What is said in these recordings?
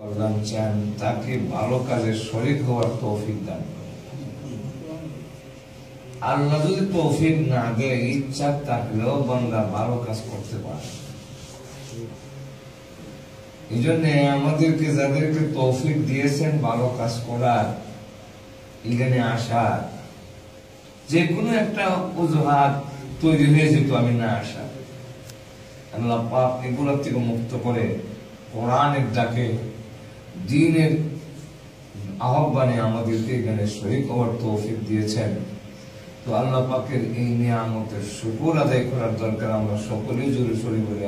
কল্যাণ চান, তাকে ভালো কাজে শরীর হওয়ার তৌফিক দান আল্লাহ যদি তৌফিক না দেয়, ইচ্ছা থাকলেও বান্দা ভালো কাজ করতে পারে এই জন্য আমাদেরকে যাদেরকে তৌফিক দিয়েছেন ভালো কাজ করার, এখানে আসার যে কোনো একটা অজুহাত তৈরি হয়ে যেত, আমি না আসা। আল্লাহ পাক এগুলোর থেকে মুক্ত করে কোরআনের ডাকে দিনের আহ্বানে আমাদেরকে এখানে শরীর হওয়ার তৌফিক দিয়েছেন। তো আল্লাহ পাকের এই নিয়ামতের শুকুর আদায় করার দরকার আমরা সকলেই জোরে সরি বলি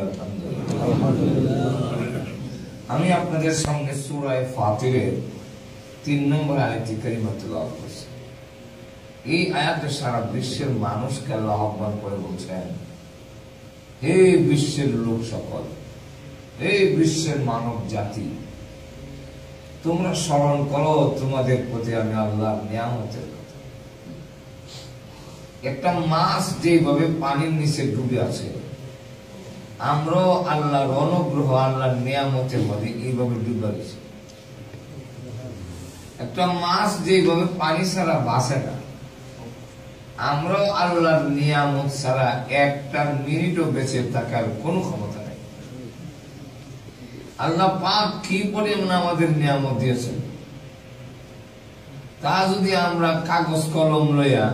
আমি আপনাদের সঙ্গে সুরায় ফাতিরের তিন নম্বর আয়াতটি কারিমা তেলাওয়াত করছি। এই আয়াতে সারা বিশ্বের মানুষকে আল্লাহ আহ্বান করে বলছেন, হে বিশ্বের লোক সকল হে বিশ্বের মানব জাতি তোমরা স্মরণ করো, তোমাদের প্রতি আমি আল্লাহর নিয়ামতের কথা। একটা মাছ যেভাবে পানির নিচে ডুবে আছে, আমরাও আল্লাহর অনুগ্রহ, আল্লাহর নিয়ামতের মধ্যে এইভাবে ডুবে গেছি। একটা মাছ যেভাবে পানি ছাড়া বাঁচে না, আমরাও আল্লাহর নিয়ামত ছাড়া একটা মিনিটও বেঁচে থাকার কোনো ক্ষমতা আল্লাহ পাক কি পরিমাণ আমাদের নিয়ামত দিয়েছেন? তা যদি আমরা কাগজ কলম লইয়া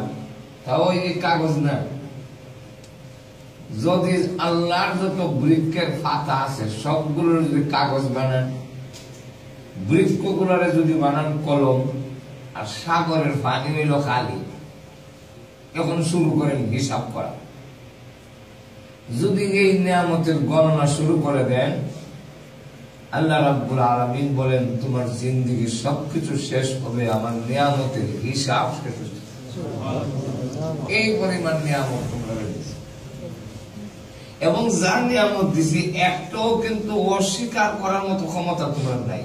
তাও এই কাগজ না, যদি আল্লাহর যত বৃক্ষের পাতা আছে, সবগুলোর যদি কাগজ বানান, বৃক্ষগুলোরে যদি বানান কলম, আর সাগরের পানি হইল খালি, এখন শুরু করেন হিসাব করা। যদি এই নিয়ামতের গণনা শুরু করে দেন আল্লাহ রাব্বুল আলামিন বলেন তোমার জিন্দগি সবকিছু শেষ হবে আমার নিয়ামতের হিসাব শেষ এই পরিমাণ নিয়ামত তোমরা এবং যার নিয়ামত দিছি একটাও কিন্তু অস্বীকার করার মতো ক্ষমতা তোমার নাই।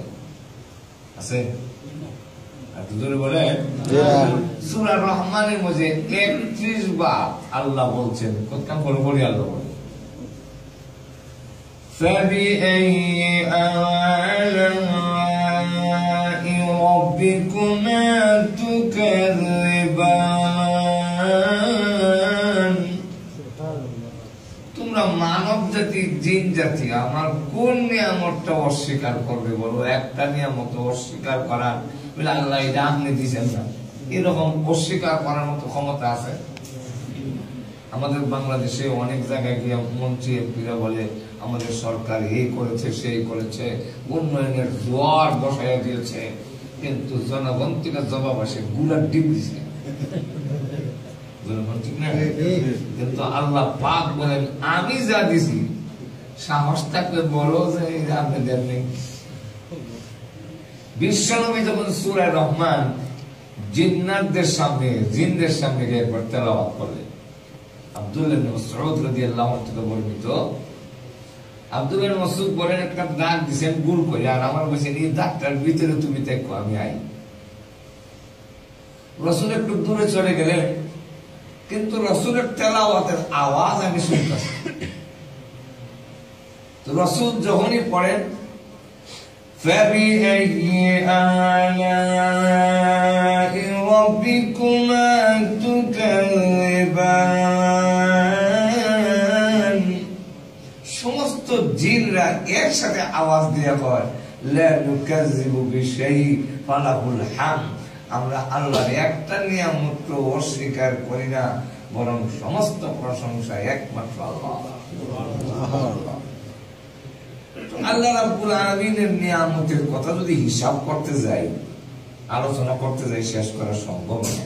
আছে? বলেন। সূরা রহমানের মধ্যে 31 বার আল্লাহ বলছেন। পড়ে পড়ি আল্লাহ বলেন। فبأي آلاء ربكما تكذبان তোমরা মানব জাতি জিন জাতি আমার কোন নিয়ামতটা অস্বীকার করবে বলো একটা নিয়ামত অস্বীকার করার বলে আল্লাহ এটা আপনি দিচ্ছেন না এরকম অস্বীকার করার মতো ক্ষমতা আছে আমাদের বাংলাদেশে অনেক জায়গায় গিয়ে মন্ত্রী এমপিরা বলে আমাদের সরকার এই করেছে সেই করেছে উন্নয়নের জোয়ার বসাইয়া দিয়েছে কিন্তু জনগণ থেকে জবাব আসে গুলার কিন্তু আল্লাহ পাক বলেন আমি যা দিছি সাহস থাকলে বলো যে নেই। বিশ্বনবী যখন সুরায় রহমান জিন্নাতদের সামনে জিনদের সামনে গিয়ে একবার তেলাওয়াত করলেন আব্দুল্লাহ মাসউদ রাদিয়াল্লাহু আনহু থেকে বর্ণিত আব্দুল্লাহ মাসউদ বলেন একটা দাগ দিছেন গুল করে আর আমার বলছেন এই দাগটার ভিতরে তুমি দেখো আমি আই রসুল একটু দূরে চলে গেলেন কিন্তু রসুলের তেলাওয়াতের আওয়াজ আমি শুনতেছি তো রসুল যখনই পড়েন فبأي آلاء ربكما تكذبان একসাথে আওয়াজ দিয়ে অস্বীকার করি না, বরং সমস্ত প্রশংসা একমাত্র আল্লাহ। আল্লাহ নিয়ামতের কথা যদি হিসাব করতে যাই, আলোচনা করতে যাই, শেষ করা সম্ভব না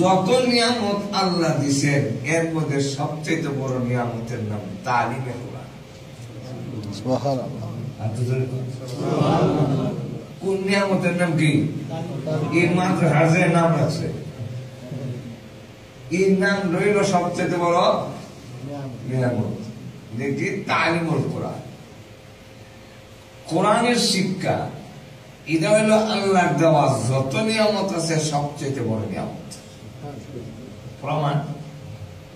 যত নিয়ামত আল্লাহ দিছেন, এর মধ্যে সবচেয়ে বড় নিয়ামতের নাম তালিমে বলুন। কোরআনের শিক্ষা, এটা হইল আল্লাহর দেওয়া যত নিয়ামত আছে সবচেয়ে বড় নিয়ামত। প্রমাণ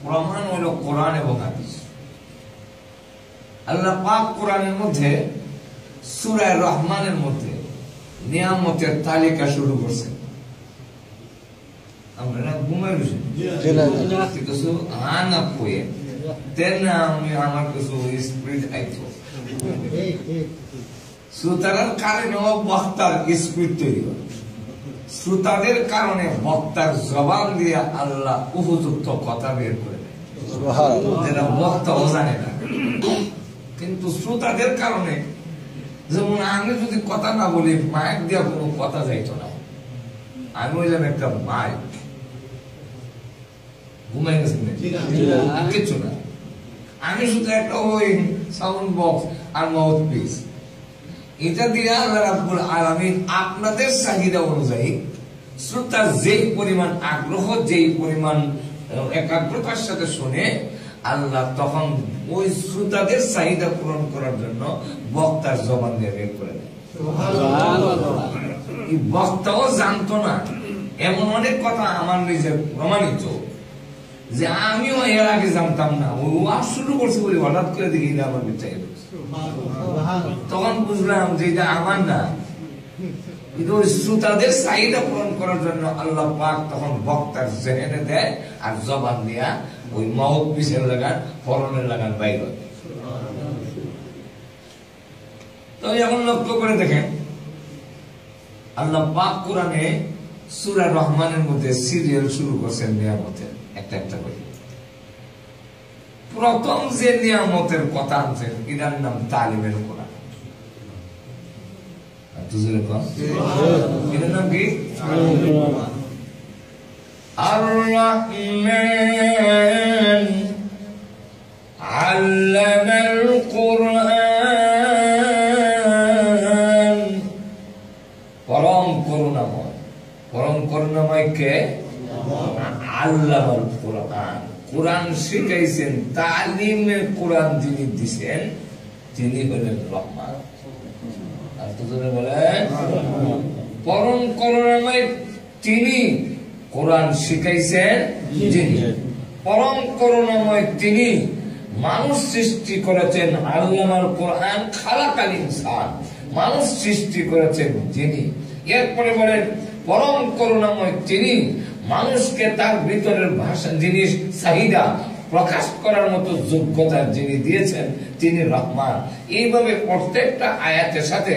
প্রমাণ হইল কোরআন এবং হাদিস। আল্লাহ পাক কোরআনের মধ্যে সুরায় রহমানের মধ্যে নিয়ামতের তালিকা শুরু করছেন। আমরা ঘুমাই রয়েছেন কিছু আনা কয়ে তেন আমি আমার কিছু স্পিড আইতো। শ্রোতার কারণে বক্তার স্পিড তৈরি হয়। শ্রোতাদের কারণে বক্তার জবান দিয়ে আল্লাহ উপযুক্ত কথা বের করে দেয়। যেটা বক্তাও জানে না। কিন্তু শ্রোতাদের কারণে যেমন আমি যদি কথা না বলি মাইক দিয়ে কোনো কথা যাইতো না। আমি হইলাম একটা মাইক ঘুমাই গেছেন কিচ্ছু না। আমি শুধু একটা ওই সাউন্ড বক্স আর মাউথ পিস এটা দিয়ে আল্লাহ রাব্বুল আলামিন আপনাদের চাহিদা অনুযায়ী যেই পরিমাণ আগ্রহ যেই পরিমাণ একাগ্রতার সাথে শুনে আল্লাহ তখন ওই শ্রোতাদের চাহিদা পূরণ করার জন্য বক্তার জবান দিয়ে বের করে দেয়। বক্তাও জানতো না। এমন অনেক কথা আমার নিজের প্রমাণিত যে আমিও এর আগে জানতাম না। ও ওয়াজ শুরু করছে বলে হঠাৎ করে দেখি এটা আমার বিচার তখন বুঝলাম যে এটা আমার না। কিন্তু ওই শ্রোতাদের চাহিদা পূরণ করার জন্য আল্লাহ পাক তখন বক্তার জেহেনে দেয় আর জবান দিয়া ওই মহৎ পিসের লাগান ফরনের লাগান বাইর। তো এখন লক্ষ্য করে দেখেন আল্লাহ পাক কোরআনে সূরা রহমানের মধ্যে সিরিয়াল শুরু করছেন নিয়ামতের একটা একটা করে। প্রথম যে নিয়ামতের কথা আনছেন এটার নাম তালিমের কোরআন। নাম কি? আর রহমান علم القرآن পরম করুণাময় পরম করুণাময় কে আল্লাহর কোরআন কোরআন শিখাইছেন তালিমে কোরআন যিনি দিছেন তিনি হলেন রহমান আর দুজনে বলেন পরম করুণাময় তিনি কোরআন শিখাইছেন পরম করুণাময় তিনি মানুষ সৃষ্টি করেছেন আল্লামার কোরআন খালাকাল ইনসান। মানুষ সৃষ্টি করেছেন যিনি। এরপরে বলেন পরম করুণাময় তিনি মানুষকে তার ভিতরের ভাষা জিনিস, চাহিদা প্রকাশ করার মতো যোগ্যতা যিনি দিয়েছেন, তিনি রহমান। এইভাবে প্রত্যেকটা আয়াতের সাথে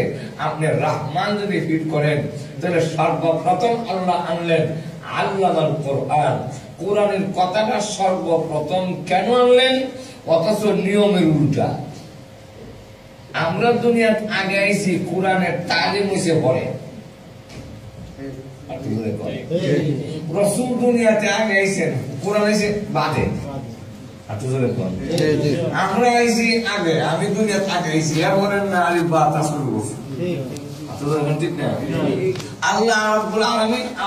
আপনি রহমান যদি ফিট করেন, তাহলে সর্বপ্রথম আল্লাহ আনলেন আল্লাহ কোরআন, কোরআনের কথাটা সর্বপ্রথম কেন আনলেন? অথচ নিয়মের উল্টা। আমরা দুনিয়াত আগে আইছি, কোরআনের তালিম হইছে পরে? রসুল দুনিয়াতে আগে আইছেন, কোরআন আইছে বাদে। আমরা আইছি আগে, আমি দুনিয়াতে আগে আইছি। এরপরে না আলি বা, তা শুরু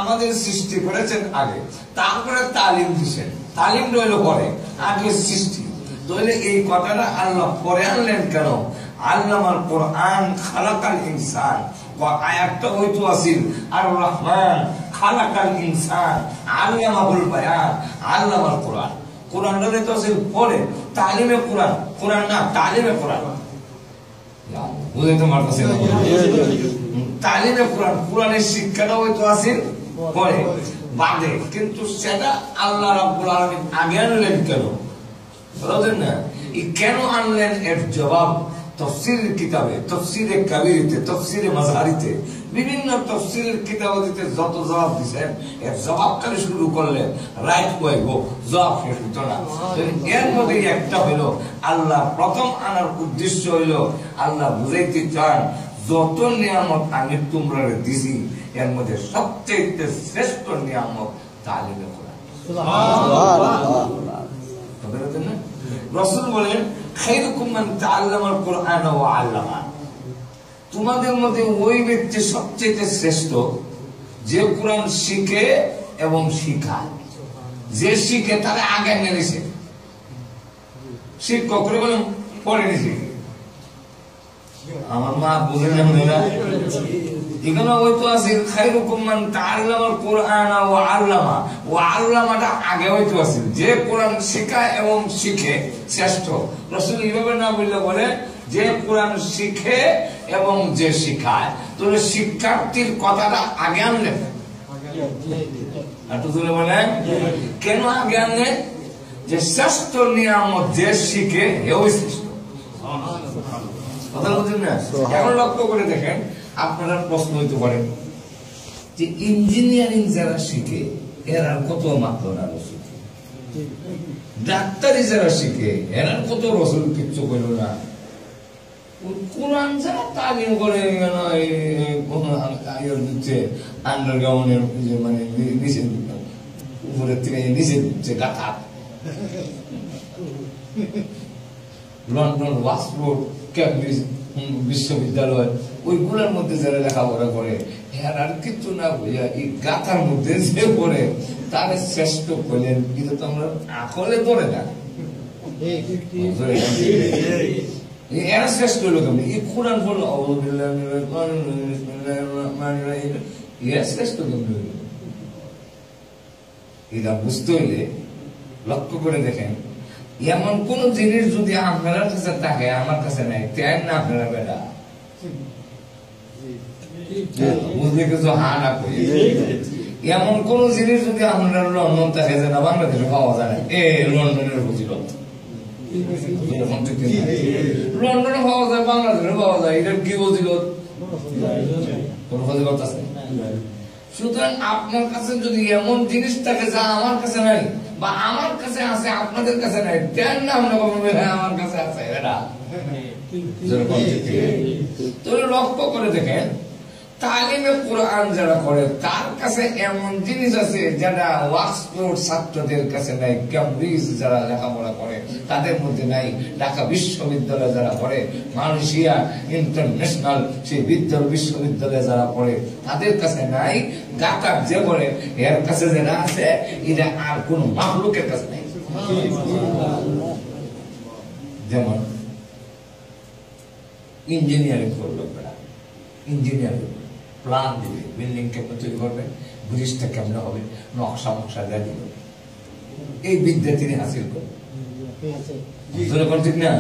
আমাদের সৃষ্টি করেছেন আগে, তারপরে তালিম দিছেন তালিম রইল পরে, আগে সৃষ্টি। তাহলে এই কথাটা আল্লাহ পরে আনলেন কেন? আল্লামাল কোরআন খালাকাল ইনসান। আয়াতটা হয়তো আসিল, আর রহমান খালাকাল ইনসান, আল্লামাহুল বায়ান, আল্লামাল কোরআন। কোরআন রলে তো আসিল পরে, তালিমে কোরআন। কোরআন না, তালিমে কোরআন। পারতেছি না। তালিমে কোরআন কোরআনের শিক্ষাটা হয়তো আসিল পরে বাদে। কিন্তু সেটা আল্লাহ রাব্বুল আলামিন আগে আনলেন কেন? বুঝলেন না? কেন আনলেন এর জবাব? তফসিলের কিতাবে তফসিরে কাবিরিতে তফসিরে বিভিন্ন কিতাবাদিতে যত জবাব এর শুরু করলেন রাইট জবাব শেষ হতো না। এর মধ্যে একটা হইল আল্লাহ প্রথম আনার উদ্দেশ্য হইল আল্লাহ বুঝাইতে চান যত নিয়ামত আমি তোমরা দিছি এর মধ্যে সবচেয়ে শ্রেষ্ঠ নিয়ামত তালিমে কোরআন। বুঝতে না রসুল বলেন তোমাদের মধ্যে ওই ব্যক্তি সবচেয়ে শ্রেষ্ঠ, যে কোরআন শিখে এবং শিখায়। যে শিখে, তারা আগে নিয়েছে শিক্ষক করে বলেন পড়ে নিছে। আমার মা বুঝে না এখানে হয়তো আছে খাইরুকুম মান তাআল্লামাল কুরআন ওয়া আল্লামা। ওয়া আল্লামাটা আগে হয়তো আছে। যে কোরআন শেখায় এবং শিখে শ্রেষ্ঠ। রাসূল এইভাবে না বললে বলে যে কোরআন শিখে এবং যে শিখায় তাহলে শিক্ষার্থীর কথাটা আগে আনলেন একটু তুলে বলেন। কেন আগে আনলেন যে শ্রেষ্ঠ নিয়ামত যে শিখে এও শ্রেষ্ঠ। কথা বুঝলেন না? এখন লক্ষ্য করে দেখেন আপনারা প্রশ্ন হইতে পারে যে ইঞ্জিনিয়ারিং যারা শিখে, এরা কত মাত্র রসুল? ডাক্তারি যারা শিখে, এরা কত রসুল কিচ্ছু করল না? কোরআন তালিম করে মানে লন্ডন ওয়াক্সফোর্ড ক্যামব্রিজ বিশ্ববিদ্যালয়, ওইগুলোর মধ্যে যারা লেখাপড়া করে হ্যাঁ আর কিছু না বুঝা এই গাথার মধ্যে যে পড়ে, তারা শ্রেষ্ঠ করলেন কিন্তু তো আমরা আকলে ধরে না লক্ষ্য করে দেখেন এমন কোন জিনিস যদি আপনার কাছে থাকে আমার কাছে নাই তেন না আপনারা বেড়া বুঝলে কিছু হা না কই? এমন কোন জিনিস যদি আপনার লন্ডন থাকে যে না বাংলাদেশে পাওয়া যায় না। এ লন্ডনের না? লন্ডনে পাওয়া যায় বাংলাদেশে পাওয়া যায় এটা কি আছে? সুতরাং আপনার কাছে যদি এমন জিনিস থাকে যা আমার কাছে নাই বা আমার কাছে আছে আপনাদের কাছে নাই। দেন না আমরা বলব হ্যাঁ আমার কাছে আছে। এরা। যেরকম তো লক্ষ্য করে দেখেন তালিমে কোরআন যারা করে তার কাছে এমন জিনিস আছে যেটা ওয়াক্সফোর্ড ছাত্রদের কাছে নাই ক্যামব্রিজ যারা লেখাপড়া করে, তাদের মধ্যে নাই। ঢাকা বিশ্ববিদ্যালয়ে যারা পড়ে, মালয়েশিয়া ইন্টারন্যাশনাল, সেই বিদ্যালয় বিশ্ববিদ্যালয়ে যারা পড়ে, তাদের কাছে নাই। গাতার যে পড়ে এর কাছে যেটা আছে এটা আর কোন মাহলুকের কাছে নাই। যেমন, ইঞ্জিনিয়ারিং করল ইঞ্জিনিয়ারিং প্ল্যান দিবে বিল্ডিং কেমন তৈরি করবে ব্রিজটা কেমন হবে নকশা মকশা দেওয়া দিবে। এই বিদ্যা তিনি হাসিল করবেন ধরে কোন ঠিক না?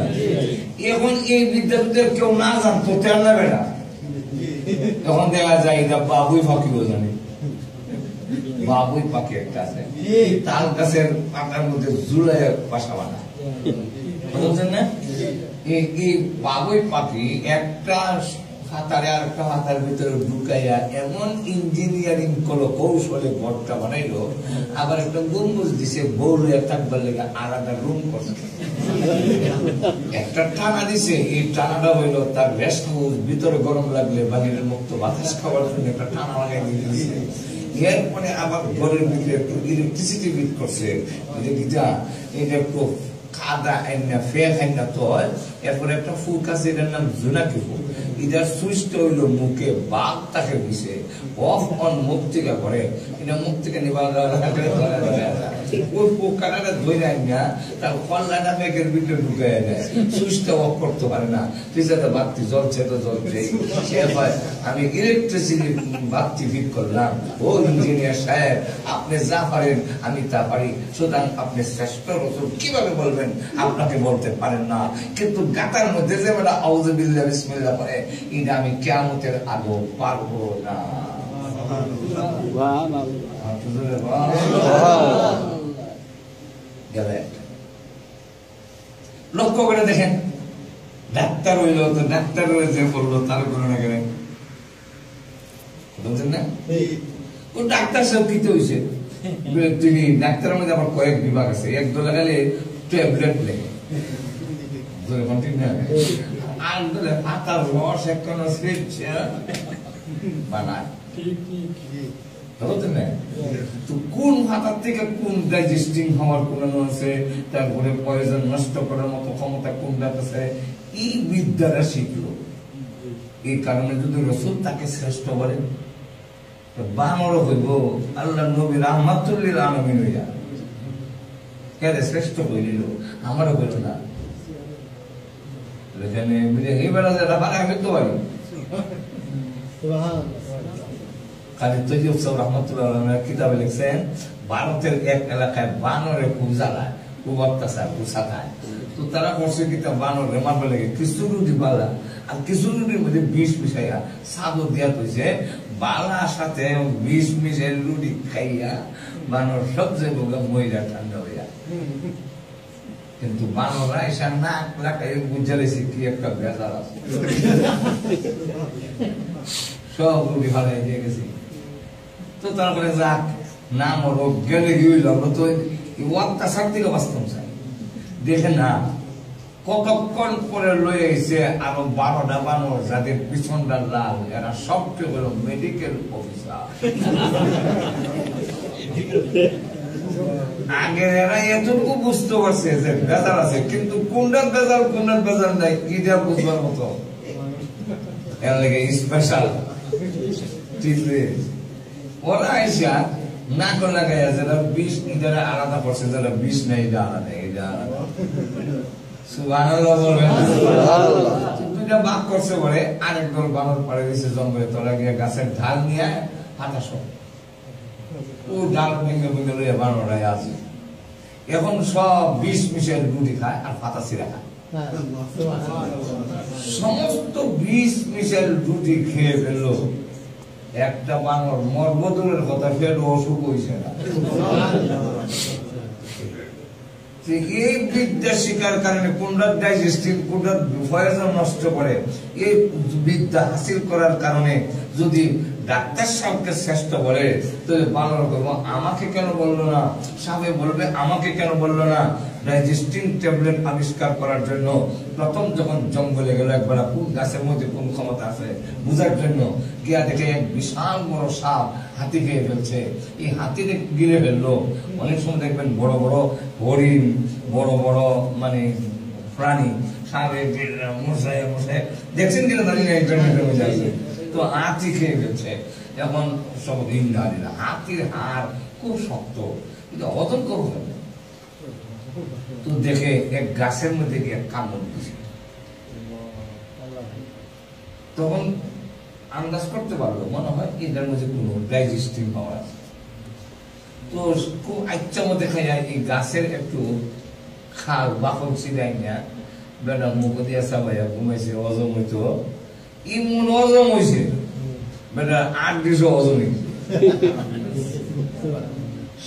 এখন এই বিদ্যা বিদ্যা কেউ না জানতো তেল না। তখন দেখা যায় এটা বাবুই জানে বাবুই পাখি একটা আছে। তাল গাছের পাতার মধ্যে বাসা বানায় বুঝছেন না? এই বাবুই পাখি একটা হাতারে আর একটা হাতার ভিতরে ঢুকাইয়া এমন ইঞ্জিনিয়ারিং করল কৌশলে ঘরটা বানাইলো, আবার একটা গম্বুজ দিছে বউলে থাকবার লেগে আলাদা রুম করছে। একটা টানা দিছে, এই টানাটা হইল তার রেস্ট ভিতরে গরম লাগলে বাহিরের মুক্ত বাতাস খাওয়ার জন্য একটা টানা লাগাই দিয়ে দিছে। এরপরে আবার ঘরের ভিতরে একটু ইলেকট্রিসিটি বিট করছে। এটা একটু কাদা আইনা ফের আইনা তো এরপরে একটা ফুল কাছে এটার নাম জোনাকি ফুল এটার সুইচটা হইল মুখে বাঘ তাকে দিছে। অফ অন মুখ থেকে করে। এটা মুখ থেকে নিবার ওই পোকাটা ধরে আইনা তার কল্লাটা ব্যাগের ভিতরে ঢুকে দেয়। সুইচটা অফ করতে পারে না। পিছাতে বাতি জ্বলছে তো জ্বলছে সে হয়, আমি ইলেকট্রিসিটি বাতি ফিট করলাম। ও ইঞ্জিনিয়ার সাহেব, আপনি যা পারেন, আমি তা পারি। সুতরাং আপনি শ্রেষ্ঠ রসুল। কীভাবে বলবেন? আপনাকে বলতে পারেন না। কিন্তু গাতার মধ্যে যে বেলা আউজবিল্লা বিসমিল্লা করে এটা আমি কেয়ামতের আগো পারব না। লক্ষ্য করে দেখেন। ডাক্তার হইল তো ডাক্তার যে বলল, তার কোনো না কেন বুঝছেন না? ও ডাক্তার সব কিতে হয়েছে তিনি ডাক্তারের মধ্যে আমার কয়েক বিভাগ আছে। এক দলে গেলে ট্যাবলেট কোন পাতার রস সেচ্ছে বানায়। কোন থেকে কোন ডাইজেস্টিং হওয়ার কোন আছে তারপরে পয়জন নষ্ট করার মতো ক্ষমতা কোনটা আছে এই বিদ্যাটা শিখলো। এই কারণে যদি রসুল তাকে শ্রেষ্ঠ বলেন বানর হইব আল্লাহ নবীর রহমাতুল্লিল আলমিন হইয়া। কেন শ্রেষ্ঠ হইলিল আমারও হইল না। বেলা তো তারা বানরে কিছু রুটি পালা, আর কিছু বিষ মিশাইয়া দিয়া বালার সাথে বিষ মিশাই রুটি খাইয়া বানর বোকা মহিলা ঠান্ডা হইয়া কিন্তু বানরা এসে নাক লাগাই বুঝা লেছে কি একটা বেজার আছে। সব রুটি ফালাই দিয়ে গেছি। তো তারপরে যাক নাম রোগ গেলে হইল? আমরা তো অত্যাচার থেকে বাঁচতাম চাই দেখে না, কতক্ষণ পরে লয়ে এসে আরও বারোটা বানর যাদের পিছনটা লাল, এরা সবচেয়ে হলো মেডিকেল অফিসার আগে এরা এতটুকু বুঝতে পারছে যে বেজার আছে, কিন্তু বেজার বেজার নাই বুঝবার মতো। এর লাগে স্পেশাল ওরা আইসা যারা যারা যারা আরেক দল বানর পাড়ে দিয়েছে জঙ্গলে, তোরা গিয়ে গাছের ঢাল নিয়ে হাঁটাস ও ডাল ভেঙে ভেঙে লইয়া আছে এখন সব বিষ খায় আর পাতা ছিঁড়া খায়। সমস্ত বিষ খেয়ে ফেলল। একটা বানর কথা অসুখ হয়েছে না। এই বিদ্যা শিকার কারণে কোনটা ডাইজেস্টিভ কোনটা পয়জন নষ্ট করে, এই বিদ্যা হাসিল করার কারণে যদি ডাক্তার সাহেবকে শ্রেষ্ঠ বলে তাহলে বানর করব। আমাকে কেন বলল না? সাহেব বলবে, আমাকে কেন বলল না? ট্যাবলেট আবিষ্কার করার জন্য, প্রথম যখন জঙ্গলে গেল, একবার কোন গাছের মধ্যে কোন ক্ষমতা আছে, বুঝার জন্য গিয়া দেখে এক বিশাল বড় সাপ হাতি খেয়ে ফেলছে। এই হাতি গিলে ফেলল। অনেক সময় দেখবেন বড় বড় হরিণ, বড় বড় মানে প্রাণী সাপে মশাই মশাই দেখছেন কিনা ইন্টারনেটের আছে তো হাতি খেয়ে ফেলছে। এখন সব ইন্দ্রাদিরা হাতির হাড় খুব শক্ত। কিন্তু অতন করবে তো দেখে এক গাছের মধ্যে গিয়ে কামড় দিছে তখন আন্দাজ করতে পারল, মনে হয় এটার মধ্যে কোনো ডাইজেস্টিভ পাওয়ার আছে। তো খুব আচ্ছা মধ্যে খাই এই গাছের একটু খাল বাকল ছিলাই না। বেটা মুখ দিয়া সাবাইয়া ঘুমাইছে অজম হইতো। ইমন অজম হয়েছে বেটা আট হজম। অজম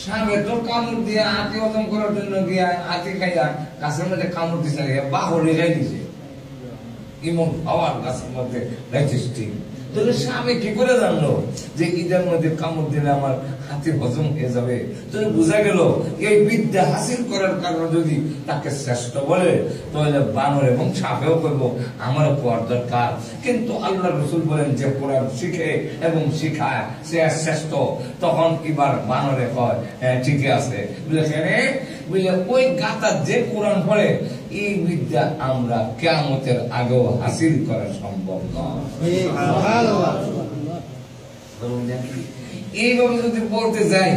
সামনে তো কামড় দিয়ে আতি অজম করার জন্য গিয়া হাতি খাইয়া গাছের মধ্যে কামড় দিছে বাহর দিছে। ইমন পাওয়ার গাছের মধ্যে তাহলে স্বামী কি করে জানলো যে ঈদের মধ্যে কামড় দিলে আমার হাতি হজম হয়ে যাবে? তাহলে বোঝা গেল, এই বিদ্যা হাসিল করার কারণে যদি তাকে শ্রেষ্ঠ বলে, তাহলে বানর এবং সাপেও করব, আমারও পড়ার দরকার। কিন্তু আল্লাহ রসুল বলেন যে কোরআন শিখে এবং শিখায়, সে শ্রেষ্ঠ। তখন এবার বানরে কয় হ্যাঁ ঠিকই আছে। বুঝলে বুঝলে ওই গাতা যে কোরআন পড়ে, এই বিদ্যা আমরা কেমতের আগেও হাসিল করা সম্ভব নয়। এইভাবে যদি বলতে যাই,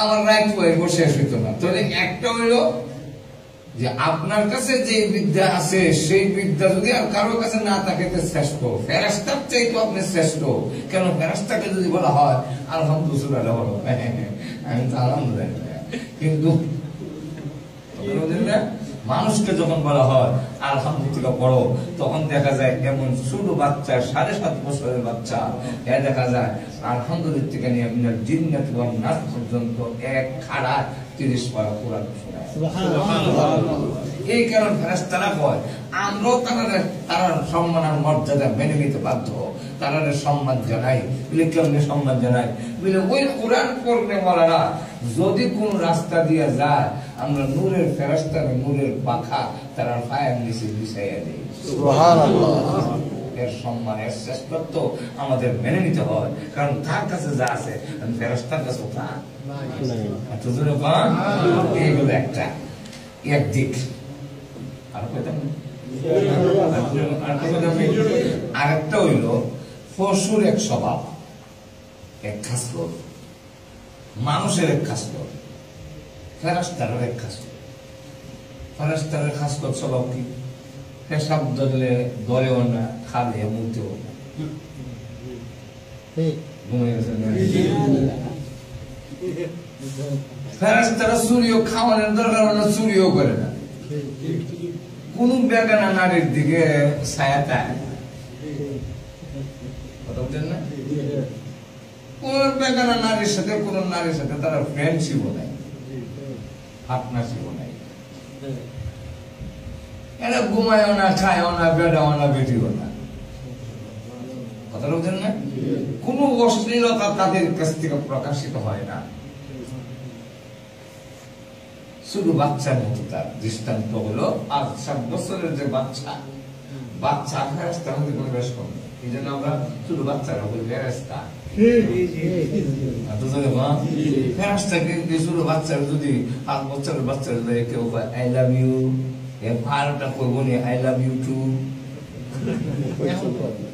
আমার রাইট ওয়ে শেষ হইতো না। তাহলে একটা হইল যে, আপনার কাছে যে বিদ্যা আছে, সেই বিদ্যা যদি আর কারোর কাছে না থাকে শ্রেষ্ঠ। ফেরাস্তার চাইতো আপনি শ্রেষ্ঠ। কেন? ফেরাস্তাকে যদি বলা হয়, আলহামদুলিল্লাহ আমি তো আলহামদুলিল্লাহ। কিন্তু মানুষকে যখন বলা হয়, আলহামদুলিল্লাহ বড় তখন দেখা যায় এমন ছোট বাচ্চা, সাড়ে সাত বছরের বাচ্চা দেখা যায় আলহামদুলিল্লাহ থেকে নিয়ে জিন্নাত পর্যন্ত এক খাড়া তিরিশ পারা কোরআন এই কারণ ফেরেস্তারা কয় আমরাও তারা তারা সম্মান আর মর্যাদা মেনে নিতে বাধ্য। তারা সম্মান জানাই বলে কেমনি সম্মান জানাই? বলে ওই কোরআন পড়নে বলারা যদি কোন রাস্তা দিয়ে যায় আমরা নূরের ফেরাস্তার নূরের পাখা তারা ফায়ার নিচে বিছাইয়া দিই। এর সম্মান এর শ্রেষ্ঠত্ব আমাদের মেনে নিতে হয়। কারণ তার কাছে যা আছে ফেরস্তার কাছে তা। এইগুলো একটা। একদিক আর আরেকটা হইল, পশুর এক স্বভাব। এক খাসলত মানুষের এক খাসলত ফেরাস্তারের এক খাসলত ফেরাস্তারের খাসলত স্বভাব কি? পেশাব ধরলে ধরেও না। খাবে মুতেও না ফেরাস্তারা চুরিও খাওয়ানোর দরকার হলে চুরিও করে না কোন বেগানা নারীর দিকে ছায়া তায় কথা বুঝলেন না কোন বেগানা নারীর সাথে কোন নারীর সাথে তারা ফ্রেন্ডশিপও নাই পার্টনারশিপও নাই এরা ঘুমায়ও না খায়ও না বেড়াও না বেটিও না কথা বুঝলেন না? কোন অশ্লীলতা তাদের কাছ থেকে প্রকাশিত হয় না। শুধু বাচ্চার মতো তার দৃষ্টান্ত হলো আর সাত বছরের যে বাচ্চা। বাচ্চা মধ্যে কোনো বেশ কম এই জন্য আমরা শুধু বাচ্চারা বলি ফেরাস্তা যদি পাঁচ বছরের বাচ্চার যদি কেউ আই লাভ ইউ করব আই লাভ ইউ টু।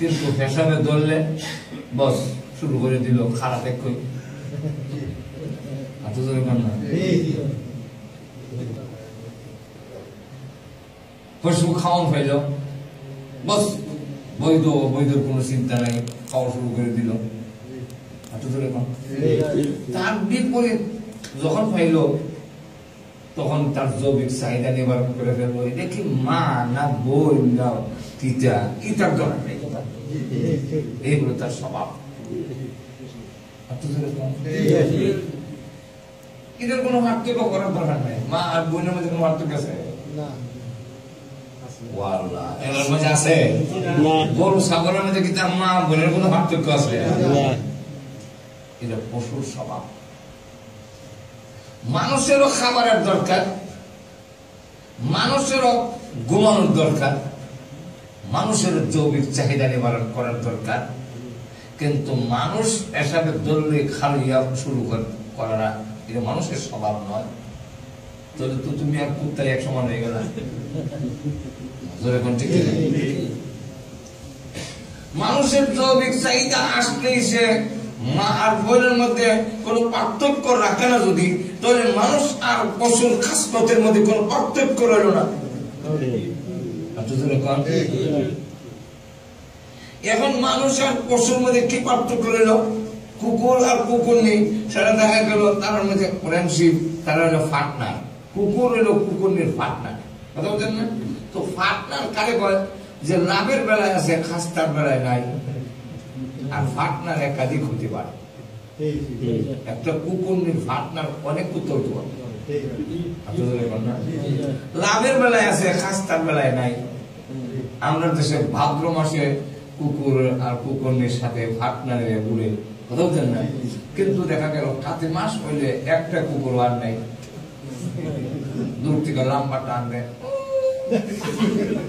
কিন্তু পেশাবে ধরলে বস, শুরু করে দিল খারাপ বিপরীত যখন পাইল তখন তার জৈবিক চাহিদা নিবারণ করে ফেলল। মা না বই না পিতা, কি তার নেই? এইগুলো তার স্বভাব। এদের কোনো পার্থক্য করার দরকার নাই। মা আর বোনের মধ্যে কোনো পার্থক্য আছে? ওয়াল্লাহ এর মধ্যে আছে? গরু ছাগলের মধ্যে কি মা বোনের কোনো পার্থক্য আছে? এটা পশুর স্বভাব। মানুষেরও খাবারের দরকার। মানুষেরও ঘুমানোর দরকার। মানুষের জৈবিক চাহিদা নিবারণ করার দরকার। কিন্তু মানুষ এসবে দললে খালিয়া শুরু করা এটা মানুষের স্বভাব নয়। তো তুমি আর কুত্তাই এক সমান হয়ে গেল। মানুষের চাহিদা আসলেই সে মা আর বোনের মধ্যে কোন পার্থক্য রাখে না যদি, তাহলে মানুষ আর পশুর খাসলতের মধ্যে কোন পার্থক্য রইল না। এখন মানুষ আর পশুর মধ্যে কি পার্থক্য রইল? কুকুর আর কুকুর নেই। সেটা দেখা গেল তার মধ্যে ফ্রেন্ডশিপ তারা হলো পার্টনার কুকুর হলো কুকুরের পার্টনার কথা বলছেন না? তো পার্টনার কারে বলে যে লাভের বেলায় আছে খাস্তার বেলায় নাই। আর পার্টনার একাধিক হতে পারে। একটা কুকুরের পার্টনার অনেক কুত্তর হতে পারে। লাভের বেলায় আছে খাস্তার বেলায় নাই। আমরা দেশে ভাদ্র মাসে কুকুর আর কুকুরের সাথে পার্টনারে উড়ে কথা বলছেন না। কিন্তু দেখা গেল, কাতে মাস হইলে একটা কুকুর আর নাই। দূর থেকে লম্বা টানবে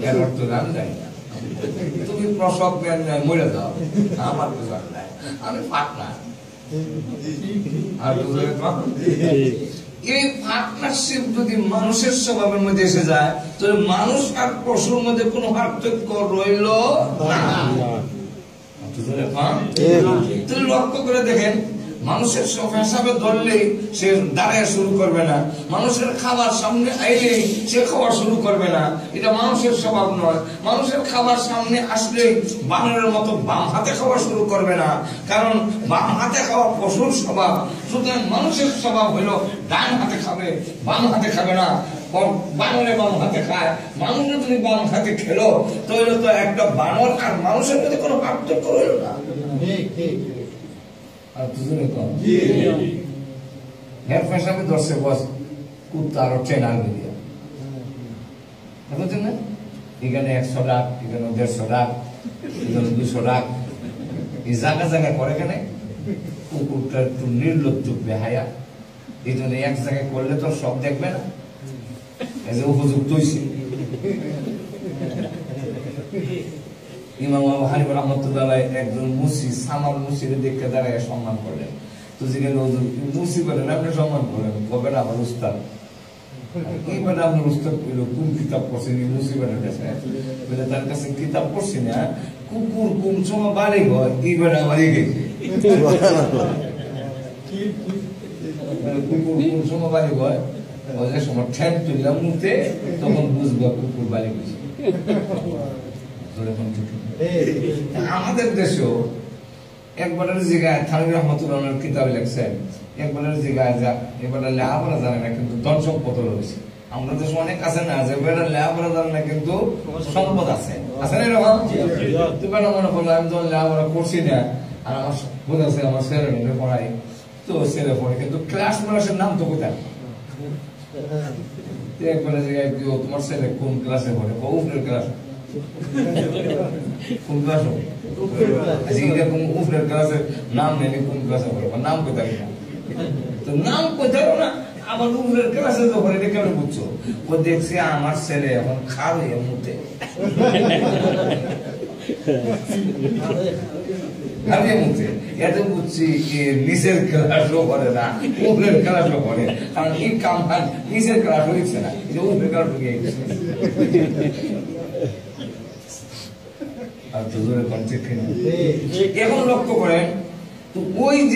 এর অর্থ জান যাই না তুমি প্রসব মরে যাও। আমার প্রসব নাই। আমি পার্টনার আর এই পার্টনারশিপ যদি মানুষের স্বভাবের মধ্যে এসে যায় তাহলে মানুষ আর পশুর মধ্যে কোনো পার্থক্য রইল লক্ষ্য করে দেখেন মানুষের সব হিসাবে ধরলেই সে দাঁড়ায় শুরু করবে না। মানুষের খাবার সামনে আইলেই সে খাওয়া শুরু করবে না। এটা মানুষের স্বভাব নয়। মানুষের খাবার সামনে আসলে বানরের মতো বাম হাতে খাওয়া শুরু করবে না। কারণ বাম হাতে খাওয়া পশুর স্বভাব। সুতরাং মানুষের স্বভাব হলো ডান হাতে খাবে, বাম হাতে খাবে না। বানরে বাম হাতে খায়। মানুষের যদি বাম হাতে খেলো, তাহলে তো একটা বানর আর মানুষের মধ্যে কোনো পার্থক্য রইল না। আর দুজনে কম। হের পেশাবে ধরছে বস কুত্তা আরও ট্রেন আনবে দিয়া। বুঝছেন না এখানে একশো লাখ এখানে দেড়শো লাখ এখানে দুশো লাখ এই জায়গা জায়গা করে কেন? কুকুরটা একটু নির্লজ্জ বেহায়া। এই জন্য এক জায়গায় করলে তো সব দেখবে না। এই যে উপযুক্ত হয়েছে ইমাম আবু হানিফা রহমতুল্লাহ একজন মুসি, সামাল মুসিরে দেখে দাঁড়ায় সম্মান করলেন। তো মুসি করেন আপনি সম্মান করেন? কবে না আমার উস্তাদ। আমরা কোন কিতাব তার কাছে কিতাব না। কুকুর ঠ্যাং তুললাম, মুতে, তখন বুঝব কুকুর বাড়ি গেছে। আমাদের দেশেও একবারের জায়গায় থানি রহমতুল্লাহ কিতাবে লেখছেন একবারের জায়গায় যা এবারে লেখাপড়া জানে না কিন্তু ধন সম্পদ রয়েছে। আমরা দেশে অনেক আছে না যে এবারে লেখাপড়া জানে না কিন্তু সম্পদ আছে। আছে না এরকম? তুমি মনে করল আমি যখন করছি না। আর আমার বোধ আছে আমার ছেলে মেয়ে পড়াই তো ছেলে পড়ে কিন্তু ক্লাস ক্লাসের নাম তো কোথায়? একবারে জায়গায় তোমার ছেলে কোন ক্লাসে পড়ে? উপরের ক্লাস। কোন আজকে এরকম উপরের ক্লাসে নাম নেই কোন ক্লাসে পড়ে বা নাম কোথায় না তো নাম কোথায় না আবার উপরের ক্লাসে তো এটা কেমন বুঝছ ও দেখছে আমার ছেলে এখন খাল হয়ে মুতে খালিয়ে মুতে এত বুঝছি কি নিচের ক্লাসও করে না উপরের ক্লাসও করে কারণ এই কাম নিচের ক্লাস হয়েছে না উপরের ক্লাস ঢুকে গেছে আর তো জোরে কনসেপ্ট এখন লক্ষ্য করেন তো ওই